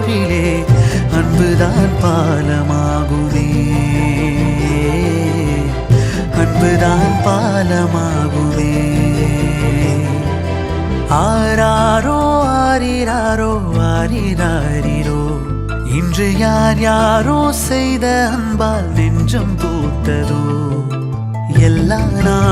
வாழ்விலே அன்புதான் பாலமாகுமே. அன்புதான் பாலமாகுமே. ஆராரோ ஆரிராரோ ஆரிராரிரோ இன்று யார் யாரோ செய்த அன்பால் நெஞ்சம் பூத்ததோ எல்லா நான்